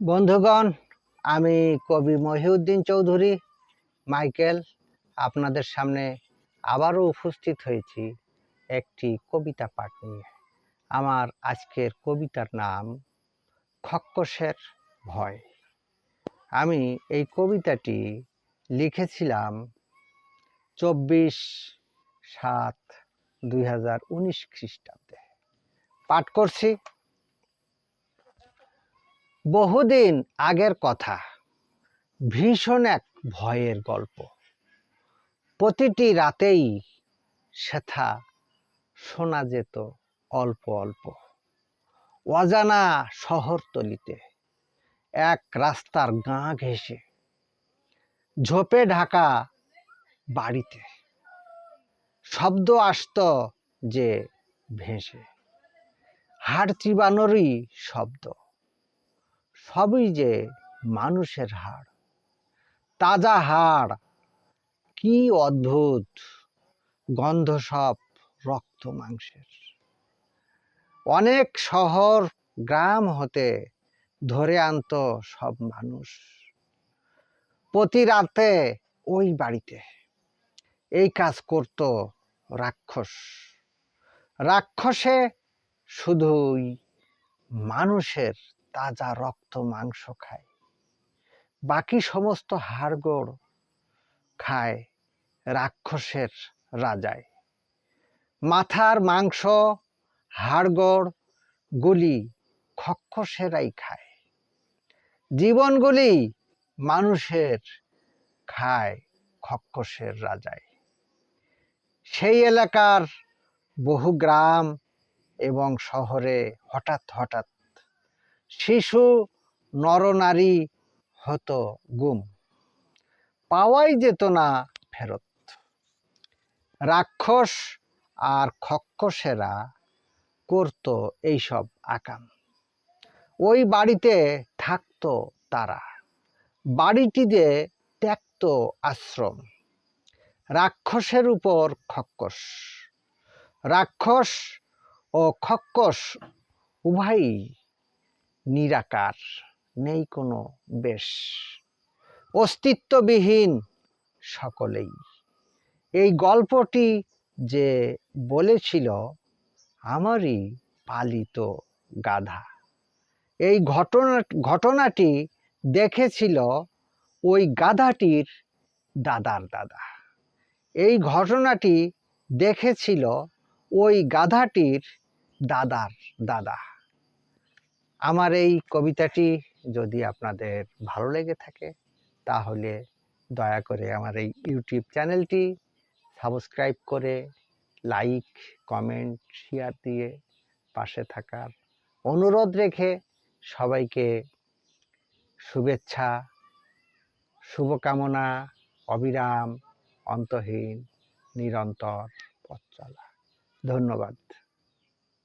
বন্ধুগণ, আমি কবি মহিউদ্দিন চৌধুরী। মাইকেল, আপনাদের সামনে আবারও উপস্থিত হয়েছি একটি কবিতা পাঠ নিয়ে। আমার আজকের কবিতার নাম খক্কসের ভয়। আমি এই কবিতাটি লিখেছিলাম চব্বিশ সাত দুই হাজার উনিশ খ্রিস্টাব্দে। পাঠ করছি। বহুদিন আগের কথা। ভীষণ এক ভয়ের গল্প। প্রতিটি রাতেই সেথা শোনা যেত অল্প অল্প। অজানা শহরতলিতে এক রাস্তার গাঁ ঘেঁষে। ঝোপে ঢাকা বাড়িতে। শব্দ আসত যে ভেসে। হাড় চিবানোরই শব্দ। সবই যে মানুষের হাড়, তাজা হাড়, কি অদ্ভুত গন্ধ সব রক্ত মাংসের। অনেক শহর, গ্রাম হতে ধরে আনতো সব মানুষ। প্রতি রাতে ওই বাড়িতে এই কাজ করত রাক্ষস। রাক্ষসে শুধুই মানুষের তাজা রক্ত মাংস খায়। বাকি সমস্ত হাড়গোড় খায় রাক্ষসের রাজায়। মাথার মাংস, হাড়গোড়, গুলি খক্ষসেরাই খায়। জীবনগুলি মানুষের খায় খক্ষসের রাজায়। সেই এলাকার বহু গ্রাম এবং শহরে হঠাৎ হঠাৎ শিশু নরনারী হতো গুম। পাওয়াই যেত না ফেরত। রাক্ষস আর খক্ষসেরা করত এইসব আকাম। ওই বাড়িতে থাকত তারা। বাড়িটিতে ত্যাক্ত আশ্রম। রাক্ষসের উপর খক্কস রাক্ষস ও খক্কস উভয়ই নিরাকার, নেই কোনো বেশ। অস্তিত্ববিহীন সকলেই। এই গল্পটি যে বলেছিল, আমারই পালিত গাধা। এই ঘটনা, ঘটনাটি দেখেছিল ওই গাধাটির দাদার দাদা। এই ঘটনাটি দেখেছিল ওই গাধাটির দাদার দাদা। আমার এই কবিতাটি যদি আপনাদের ভালো লেগে থাকে, তাহলে দয়া করে আমার এই ইউটিউব চ্যানেলটি সাবস্ক্রাইব করে লাইক, কমেন্ট, শেয়ার দিয়ে পাশে থাকার অনুরোধ রেখে সবাইকে শুভেচ্ছা, শুভকামনা, অবিরাম, অন্তহীন, নিরন্তর পথ চলা। ধন্যবাদ।